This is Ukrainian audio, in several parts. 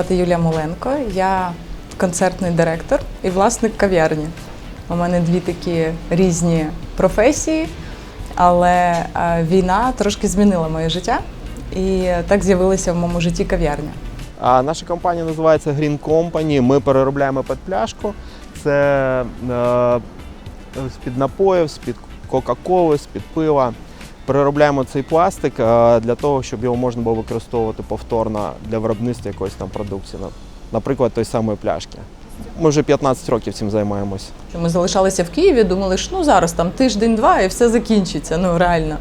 звати Юлія Моленко. Я концертний директор і власник кав'ярні. У мене дві такі різні професії, але е, війна трошки змінила моє життя, і так з'явилася в моєму житті кав'ярня. А наша компанія називається Green Company. Ми переробляємо під пляшку. Це е, з-під напоїв, з-під Кока-Коли, з-під пива. Переробляємо цей пластик е, для того, щоб його можна було використовувати повторно для виробництва якоїсь там продукції. Наприклад, той самої пляшки. Ми вже 15 років цим займаємось. Ми залишалися в Києві, думали, що ну зараз там тиждень-два і все закінчиться. Ну реально.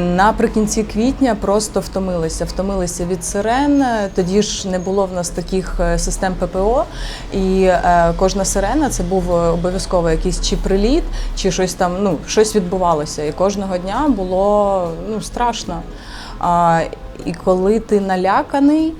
Наприкінці квітня просто втомилися. Втомилися від сирен. Тоді ж не було в нас таких е, систем ППО. І е, кожна сирена це був е, обов'язково якийсь чи приліт, чи щось там, ну щось відбувалося. І кожного дня було ну страшно. А, і коли ти наляканий,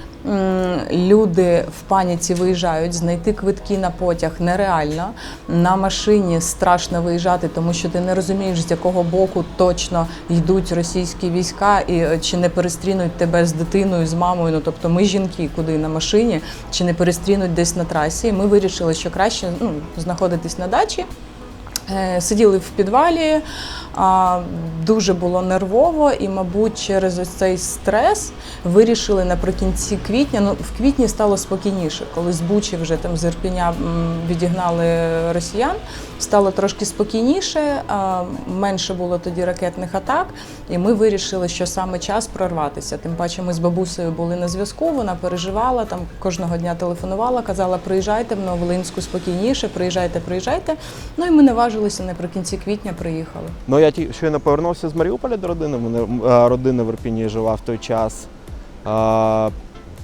люди в паніці виїжджають, знайти квитки на потяг нереально. На машині страшно виїжджати, тому що ти не розумієш, з якого боку точно йдуть російські війська, і е, чи не перестрінуть тебе з дитиною, з мамою. Ну тобто ми жінки, куди на машині, чи не перестрінуть десь на трасі. Ми вирішили, що краще ну, знаходитись на дачі. Е, Сиділи в підвалі, дуже було нервово, і, мабуть, через ось цей стрес вирішили наприкінці квітня. Ну, в квітні стало спокійніше, коли з Бучі вже там з Ірпіня відігнали росіян. Стало трошки спокійніше, менше було тоді ракетних атак, і ми вирішили, що саме час прорватися. Тим паче, ми з бабусею були на зв'язку. Вона переживала там кожного дня телефонувала, казала: приїжджайте в Новолинську спокійніше, приїжджайте, приїжджайте. Ну і ми наважилися наприкінці квітня. Приїхали. Ну я ті- щойно повернувся з Маріуполя до родини. Мене родина в Ірпіні жила в той час.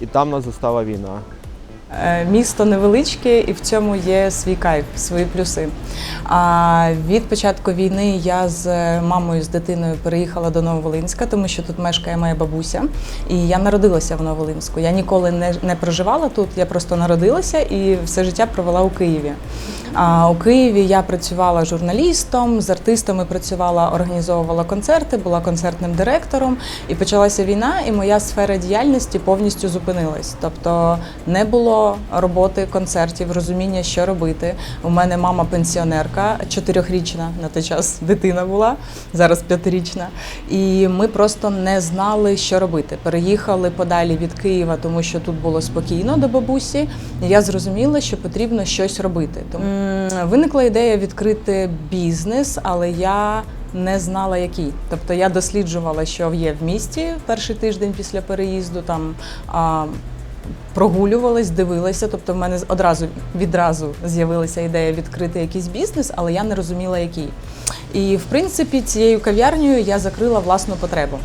І там нас застала війна. Е, Місто невеличке, і в цьому є свій кайф, свої плюси. А від початку війни я з мамою з дитиною переїхала до Нововолинська, тому що тут мешкає моя бабуся. І я народилася в Нововолинську. Я ніколи не, не проживала тут, я просто народилася і все життя провела у Києві. А у Києві я працювала журналістом, з артистами працювала, організовувала концерти, була концертним директором. І почалася війна, і моя сфера діяльності повністю зупинилась. Тобто не було роботи, концертів, розуміння, що робити. У мене мама пенсіонерка, чотирьохрічна на той час дитина була, зараз п'ятирічна. І ми просто не знали, що робити. Переїхали подалі від Києва, тому що тут було спокійно до бабусі. І я зрозуміла, що потрібно щось робити. Тому виникла ідея відкрити бізнес, але я не знала, який. Тобто я досліджувала, що є в місті перший тиждень після переїзду. Там а, прогулювалась, дивилася. Тобто, в мене одразу відразу з'явилася ідея відкрити якийсь бізнес, але я не розуміла, який. І в принципі цією кав'ярнею я закрила власну потребу,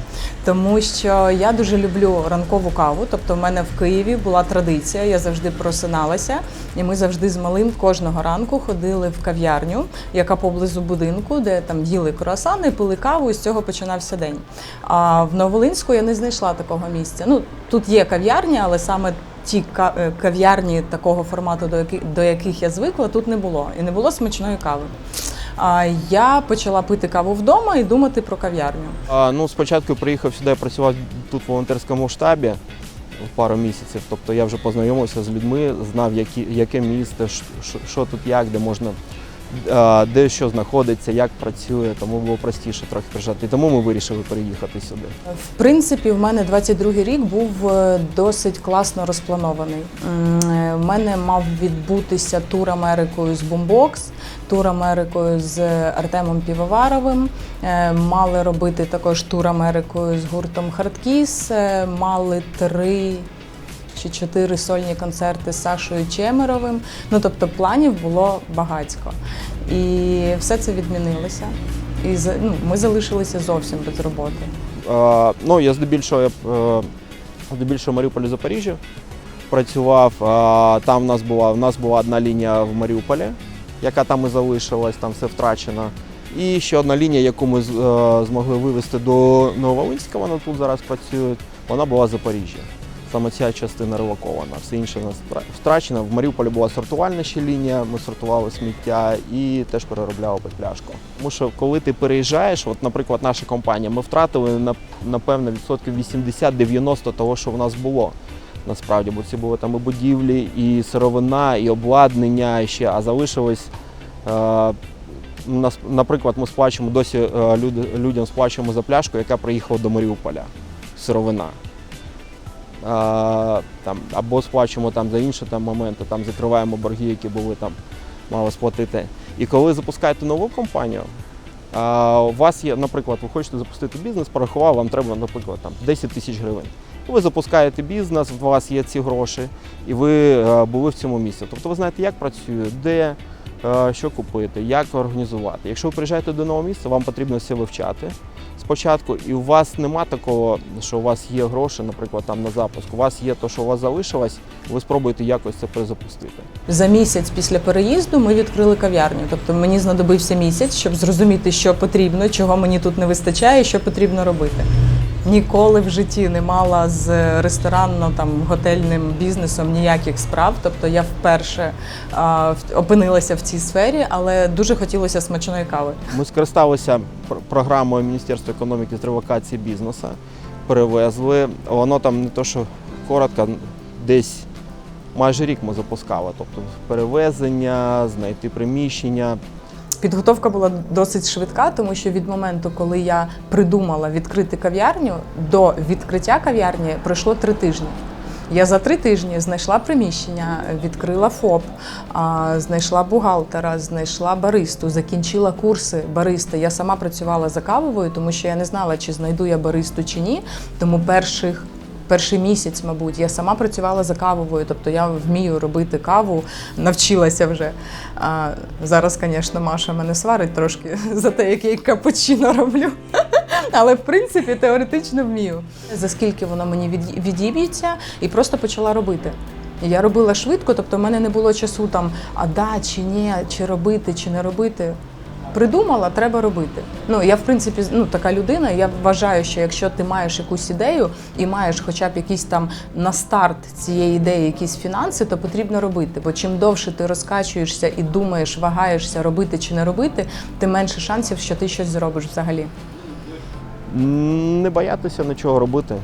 тому що я дуже люблю ранкову каву. Тобто, в мене в Києві була традиція, я завжди просиналася, і ми завжди з малим кожного ранку ходили в кав'ярню, яка поблизу будинку, де там їли круасани, пили каву, і з цього починався день. А в Новолинську я не знайшла такого місця. Ну тут є кав'ярня, але саме ті е, кав'ярні такого формату, до яких, до яких я звикла, тут не було. І не було смачної кави. Я почала пити каву вдома і думати про кав'ярню. Ну, спочатку приїхав сюди, працював тут в волонтерському штабі пару місяців. Тобто я вже познайомився з людьми, знав, які, яке місто, що, що тут як, де можна, де що знаходиться, як працює, тому було простіше трохи приїжджати. Тому ми вирішили переїхати сюди. В принципі, в мене 22-й рік був е, досить класно розпланований. М, е, мене мав відбутися тур Америкою з Boombox, тур Америкою з Артемом Півоваровим. Е, Мали робити також тур Америкою з гуртом Хардкіс. Мали три чи чотири сольні концерти з Сашою Чемеровим. Ну тобто планів було багатько. І все це відмінилося. І ну, ми залишилися зовсім без роботи. Е, ну, я здебільшого, я, е, здебільшого Маріуполі Запоріжжя працював. Е, там в нас була, в нас була одна лінія в Маріуполі, яка там і залишилась, там все втрачено. І ще одна лінія, яку ми е, змогли вивезти до Нововолинська, вона тут зараз працює, вона була в Запоріжжі. Саме ця частина релокована, все інше у нас втра- втрачено. В Маріуполі була сортувальна ще лінія, ми сортували сміття і теж переробляли під пляшку. Тому що коли ти переїжджаєш, от, наприклад, наша компанія, ми втратили на- напевно відсотків 80-90 того, що в нас було. Насправді, бо ці були там і будівлі, і сировина, і обладнання і ще, а залишилось. Е, наприклад, ми сплачуємо досі е, людям сплачуємо за пляшку, яка приїхала до Маріуполя. Сировина. Там, або сплачуємо там за інші там, моменти, там закриваємо борги, які були там, мали сплатити. І коли запускаєте нову компанію, а, у вас є, наприклад, ви хочете запустити бізнес, порахував, вам треба, наприклад, там 10 тисяч гривень. Ви запускаєте бізнес, у вас є ці гроші, і ви е, були в цьому місці. Тобто ви знаєте, як працює, де, що купити, як організувати. Якщо ви приїжджаєте до нового місця, вам потрібно все вивчати спочатку, і у вас нема такого, що у вас є гроші, наприклад, там на запуск. У вас є те, що у вас залишилось, ви спробуєте якось це перезапустити. За місяць після переїзду ми відкрили кав'ярню. Тобто мені знадобився місяць, щоб зрозуміти, що потрібно, чого мені тут не вистачає, що потрібно робити. Ніколи в житті не мала з ресторанно там готельним бізнесом ніяких справ. Тобто я вперше а, опинилася в цій сфері, але дуже хотілося смачної кави. Ми скористалися програмою Міністерства економіки з ревокації бізнесу, перевезли. Воно там не то, що коротко, десь майже рік ми запускали. Тобто перевезення, знайти приміщення. Підготовка була досить швидка, тому що від моменту, коли я придумала відкрити кав'ярню, до відкриття кав'ярні пройшло три тижні. Я за три тижні знайшла приміщення, відкрила ФОП, знайшла бухгалтера, знайшла баристу, закінчила курси бариста. Я сама працювала за кавовою, тому що я не знала, чи знайду я баристу чи ні. Тому перших перший місяць, мабуть, я сама працювала за кавовою, тобто я вмію робити каву, навчилася вже. А зараз, звісно, Маша мене сварить трошки за те, як я капучино роблю. Але в принципі теоретично вмію. За скільки воно мені від- відіб'ється, і просто почала робити. Я робила швидко, тобто в мене не було часу там, а да, чи ні, чи робити, чи не робити. Придумала, треба робити. Ну я в принципі ну така людина. Я вважаю, що якщо ти маєш якусь ідею і маєш хоча б якісь там на старт цієї ідеї якісь фінанси, то потрібно робити. Бо чим довше ти розкачуєшся і думаєш, вагаєшся робити чи не робити, тим менше шансів, що ти щось зробиш взагалі. Не боятися нічого робити.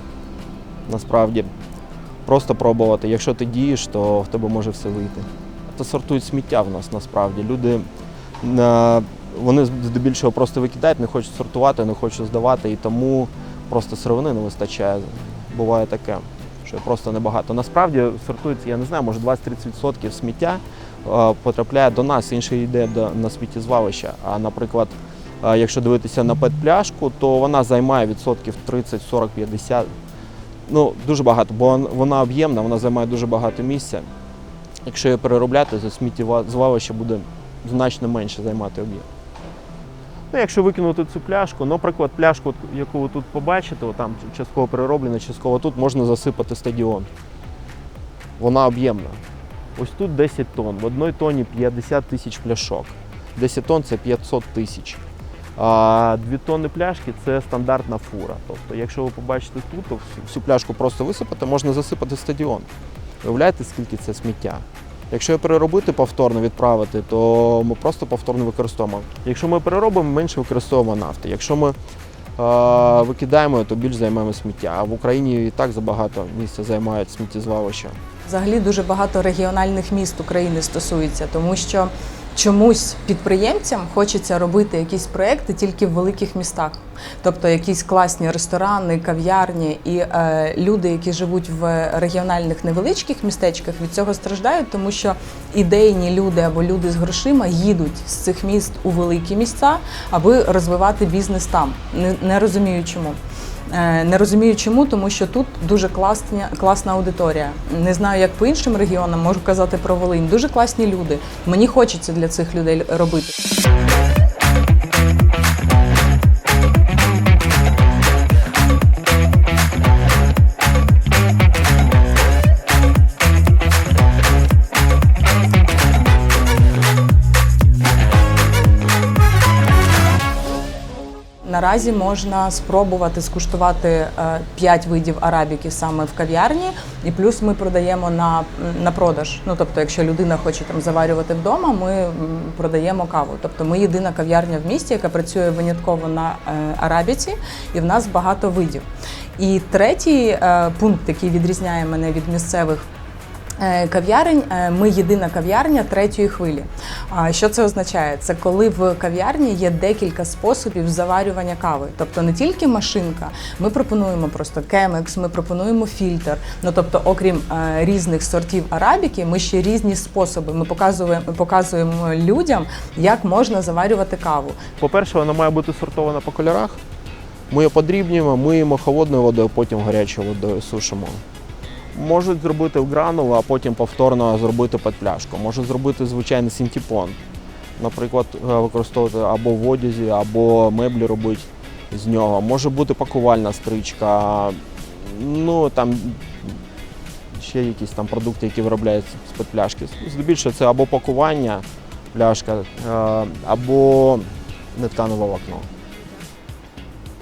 Насправді. Просто пробувати. Якщо ти дієш, то в тебе може все вийти. То сортують сміття в нас насправді. Люди е, вони здебільшого просто викидають, не хочуть сортувати, не хочуть здавати, і тому просто сировини не вистачає. Буває таке, що просто небагато. Насправді сортується, я не знаю, може 20-30% сміття е, потрапляє до нас, інше йде на сміттєзвалище. А, наприклад, е, якщо дивитися на пет-пляшку, то вона займає відсотків 30, 40, 50. Ну, дуже багато, бо вона об'ємна, вона займає дуже багато місця. Якщо її переробляти, то сміттєзвалище буде значно менше займати об'єм. Ну, якщо викинути цю пляшку, наприклад, пляшку, яку ви тут побачите, там частково перероблена, частково тут можна засипати стадіон. Вона об'ємна. Ось тут 10 тонн, в одній тонні 50 тисяч пляшок. 10 тонн це 500 тисяч. А 2 тонни пляшки це стандартна фура. Тобто, якщо ви побачите тут, то всю- пляшку просто висипати, можна засипати стадіон. Уявляєте, скільки це сміття? Якщо його переробити повторно, відправити, то ми просто повторно використовуємо. Якщо ми переробимо, менше використовуємо нафти. Якщо ми е, викидаємо, то більш займаємо сміття. А в Україні і так забагато місця займають сміттєзвалища. Взагалі дуже багато регіональних міст України стосується, тому що чомусь підприємцям хочеться робити якісь проекти тільки в великих містах, тобто якісь класні ресторани, кав'ярні, і е, люди, які живуть в регіональних невеличких містечках, від цього страждають, тому що ідейні люди або люди з грошима їдуть з цих міст у великі місця, аби розвивати бізнес там. Не, не розумію чому. Е, Не розумію чому, тому що тут дуже класна, класна аудиторія. Не знаю, як по іншим регіонам, можу казати про Волинь. Дуже класні люди. Мені хочеться для цих людей робити. Наразі можна спробувати скуштувати 5 видів арабіки саме в кав'ярні, і плюс ми продаємо на, на продаж. Ну тобто, якщо людина хоче там заварювати вдома, ми продаємо каву. Тобто, ми єдина кав'ярня в місті, яка працює винятково на е, арабіці, і в нас багато видів. І третій е, пункт, який відрізняє мене від місцевих. Е, Кав'ярень е, ми єдина кав'ярня третьої хвилі. А що це означає? Це коли в кав'ярні є декілька способів заварювання кави. Тобто не тільки машинка, ми пропонуємо просто кемекс, ми пропонуємо фільтр. Ну тобто, окрім е, різних сортів арабіки, ми ще різні способи. Ми показуємо, показуємо людям, як можна заварювати каву. По-перше, вона має бути сортована по кольорах. Ми її подрібнюємо, миємо холодною водою, потім гарячою водою сушимо. Можуть зробити в гранулу, а потім повторно зробити під пляшку. Можуть зробити звичайний синтепон. Наприклад, е, використовувати або в одязі, або меблі робити з нього. Може бути пакувальна стрічка, ну там ще якісь там продукти, які виробляються з-під пляшки. Здебільшого це або пакування пляшка, е, або нетканове волокно.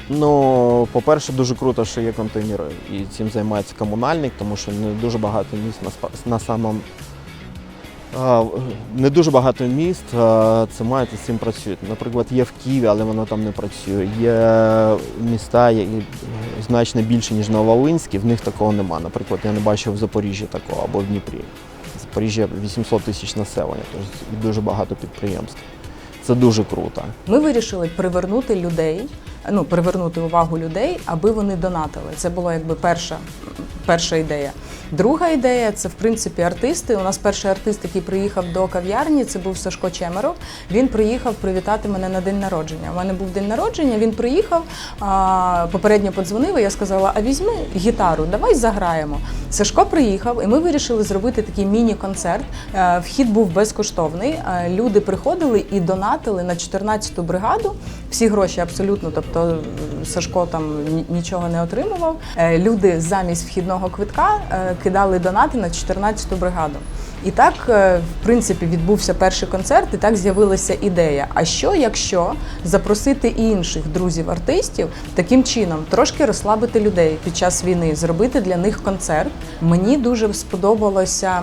Ну, по-перше, дуже круто, що є контейнери, і цим займається комунальник, тому що не дуже багато міст на, на самому. Не дуже багато міст це мають і з цим працюють. Наприклад, є в Києві, але воно там не працює. Є міста, які значно більше, ніж Нововолинський, в них такого нема. Наприклад, я не бачив в Запоріжжі такого або в Дніпрі. Запоріжжя 800 тисяч населення, тож дуже багато підприємств. Це дуже круто. Ми вирішили привернути людей, ну привернути увагу людей, аби вони донатили. Це була якби перша, перша ідея. Друга ідея це в принципі артисти. У нас перший артист, який приїхав до кав'ярні, це був Сашко Чемеров. Він приїхав привітати мене на день народження. У мене був день народження. Він приїхав, попередньо подзвонив. і Я сказала: а візьми гітару, давай заграємо. Сашко приїхав, і ми вирішили зробити такий міні-концерт. Е, Вхід був безкоштовний. Е, Люди приходили і донатили на 14-ту бригаду. Всі гроші абсолютно, тобто е, Сашко там нічого не отримував. Е, Люди замість вхідного квитка е, кидали донати на 14-ту бригаду. І так, е, в принципі, відбувся перший концерт, і так з'явилася ідея. А що, якщо запросити інших друзів-артистів таким чином, трошки розслабити людей під час війни, зробити для них концерт? Мені дуже сподобалося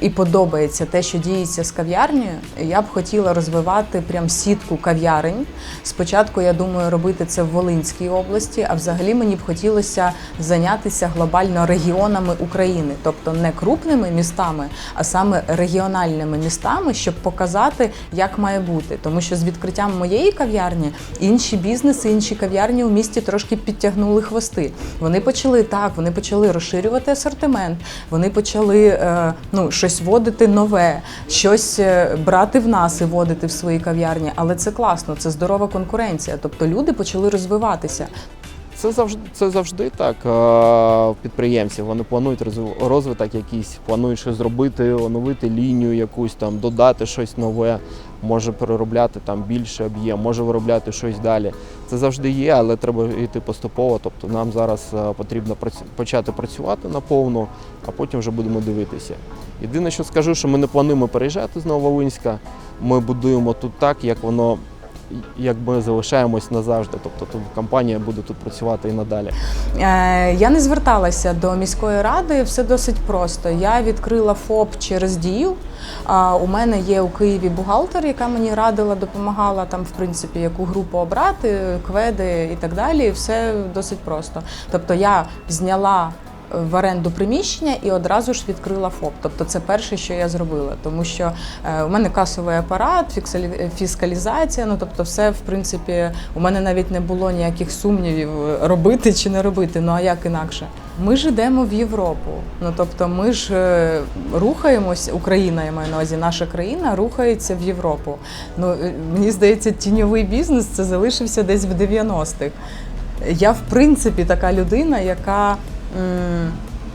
і подобається те, що діється з кав'ярнею. Я б хотіла розвивати прям сітку кав'ярень. Спочатку я думаю робити це в Волинській області, а взагалі мені б хотілося зайнятися глобально регіонами України, тобто не крупними містами, а саме регіональними містами, щоб показати, як має бути. Тому що з відкриттям моєї кав'ярні інші бізнеси, інші кав'ярні у місті трошки підтягнули хвости. Вони почали так, вони почали розширювати асортимент, вони почали е, ну, щось вводити нове, щось е, брати в нас і вводити в свої кав'ярні. Але це класно, це здорова конкуренція. Тобто люди почали розвиватися. Це завжди, це завжди так. е, в Підприємців вони планують розв- розвиток якийсь, планують щось зробити, оновити лінію якусь там, додати щось нове, може переробляти там більше об'єм, може виробляти щось далі. Це завжди є, але треба йти поступово. Тобто нам зараз е, потрібно почати працювати наповну, а потім вже будемо дивитися. Єдине, що скажу, що ми не плануємо переїжджати з Нововолинська. Ми будуємо тут так, як воно. Як ми залишаємось назавжди, тобто тут компанія буде тут працювати і надалі. Е, Я не зверталася до міської ради, все досить просто. Я відкрила ФОП через дію. У мене є у Києві бухгалтер, яка мені радила, допомагала там, в принципі, яку групу обрати, кведи і так далі. Все досить просто. Тобто я зняла в оренду приміщення і одразу ж відкрила ФОП. Тобто це перше, що я зробила, тому що е, у мене касовий апарат, фіскалізація. Ну тобто, все в принципі, у мене навіть не було ніяких сумнівів е, робити чи не робити. Ну а як інакше? Ми ж йдемо в Європу. Ну тобто, ми ж е, рухаємось, Україна, я маю на увазі, наша країна рухається в Європу. Ну мені здається, тіньовий бізнес це залишився десь в 90-х. Я в принципі така людина, яка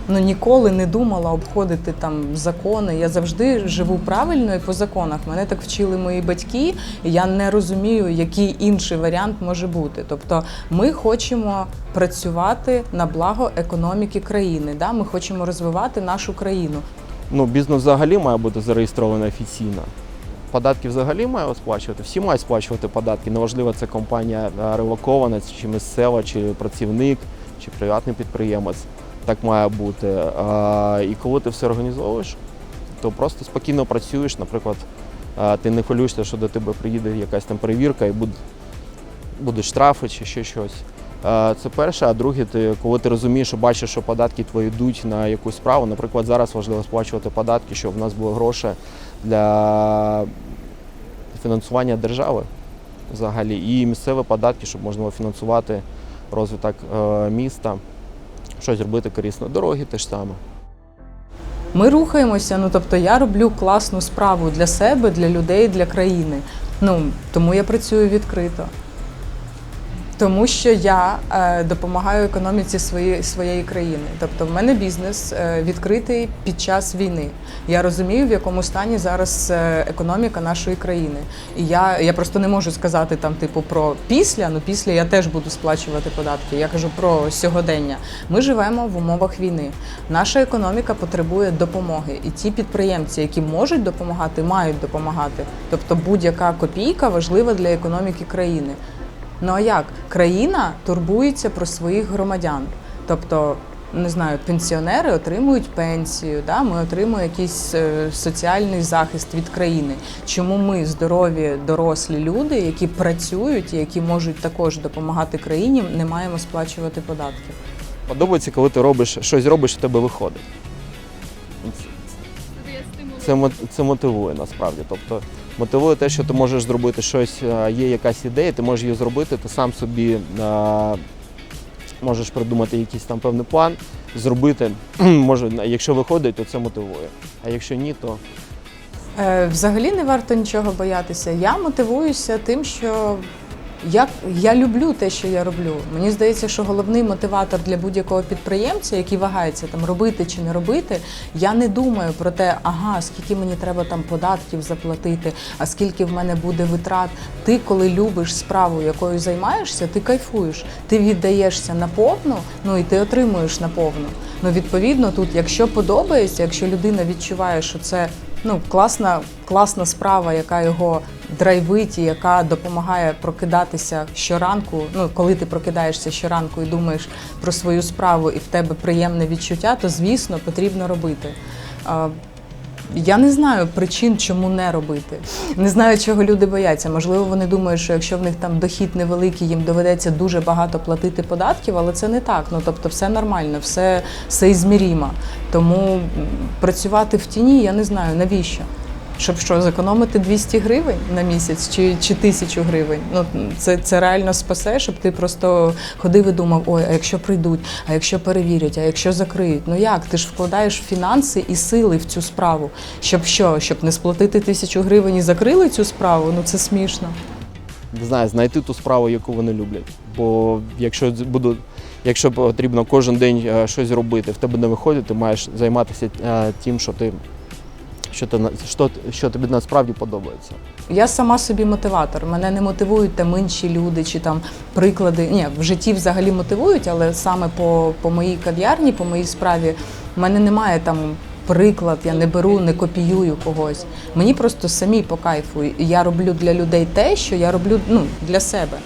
ну, ніколи не думала обходити там закони. Я завжди живу правильно і по законах. Мене так вчили мої батьки, і я не розумію, який інший варіант може бути. Тобто, ми хочемо працювати на благо економіки країни. Да? Ми хочемо розвивати нашу країну. Ну, бізнес взагалі має бути зареєстрований офіційно. Податки взагалі має сплачувати. Всі мають сплачувати податки. Неважливо, це компанія е, релокована, чи місцева, чи працівник, чи приватний підприємець. Так має бути. І коли ти все організовуєш, то просто спокійно працюєш. Наприклад, ти не хвилюєшся, що до тебе приїде якась там перевірка і будуть штрафи чи ще щось. Це перше, а друге, ти, коли ти розумієш, що бачиш, що податки твої йдуть на якусь справу. Наприклад, зараз важливо сплачувати податки, щоб в нас були гроші для фінансування держави взагалі, і місцеві податки, щоб можна було фінансувати розвиток е, міста, щось робити корисно. Дороги те ж саме. Ми рухаємося. Ну тобто я роблю класну справу для себе, для людей, для країни. Ну тому я працюю відкрито. Тому що я е, допомагаю економіці своєї, своєї країни. Тобто, в мене бізнес е, відкритий під час війни. Я розумію, в якому стані зараз е, економіка нашої країни. І я, я просто не можу сказати там, типу, про після. Ну після я теж буду сплачувати податки. Я кажу про сьогодення. Ми живемо в умовах війни. Наша економіка потребує допомоги, і ті підприємці, які можуть допомагати, мають допомагати. Тобто будь-яка копійка важлива для економіки країни. Ну а як? Країна турбується про своїх громадян. Тобто, не знаю, пенсіонери отримують пенсію, да? ми отримуємо якийсь е, соціальний захист від країни. Чому ми, здорові, дорослі люди, які працюють і які можуть також допомагати країні, не маємо сплачувати податки? Подобається, коли ти робиш щось робиш, в тебе виходить. Це, це мотивує насправді. Тобто мотивує те, що ти можеш зробити щось, е, є якась ідея, ти можеш її зробити, ти сам собі е, можеш придумати якийсь там певний план, зробити. Може, якщо виходить, то це мотивує. А якщо ні, то Е, Взагалі не варто нічого боятися. Я мотивуюся тим, що я, я люблю те, що я роблю. Мені здається, що головний мотиватор для будь-якого підприємця, який вагається там робити чи не робити, я не думаю про те, ага, скільки мені треба там податків заплатити, а скільки в мене буде витрат. Ти, коли любиш справу, якою займаєшся, ти кайфуєш, ти віддаєшся наповну, ну і ти отримуєш наповну. Ну, відповідно, тут, якщо подобається, якщо людина відчуває, що це ну, класна, класна справа, яка його драйвить і яка допомагає прокидатися щоранку. Ну, коли ти прокидаєшся щоранку і думаєш про свою справу, і в тебе приємне відчуття, то звісно потрібно робити. Я не знаю причин, чому не робити. Не знаю, чого люди бояться. Можливо, вони думають, що якщо в них там дохід невеликий, їм доведеться дуже багато платити податків, але це не так. Ну тобто, все нормально, все, все ізмірімо. Тому працювати в тіні я не знаю навіщо. Щоб що, зекономити 200 гривень на місяць чи, чи тисячу гривень. Ну це, це реально спасе, щоб ти просто ходив і думав, ой, а якщо прийдуть, а якщо перевірять, а якщо закриють. Ну як? Ти ж вкладаєш фінанси і сили в цю справу. Щоб що? Щоб не сплатити тисячу гривень і закрили цю справу? Ну це смішно. не знаю, знайти ту справу, яку вони люблять. Бо якщо буду, якщо потрібно кожен день е, щось робити, в тебе не виходить, ти маєш займатися е, тим, що ти. Що, ти, що, що тобі насправді подобається. Я сама собі мотиватор. Мене не мотивують там інші люди чи там приклади. Ні, в житті взагалі мотивують, але саме по, по моїй кав'ярні, по моїй справі, в мене немає там приклад, я не беру, не копіюю когось. Мені просто самі по кайфу. Я роблю для людей те, що я роблю ну, для себе.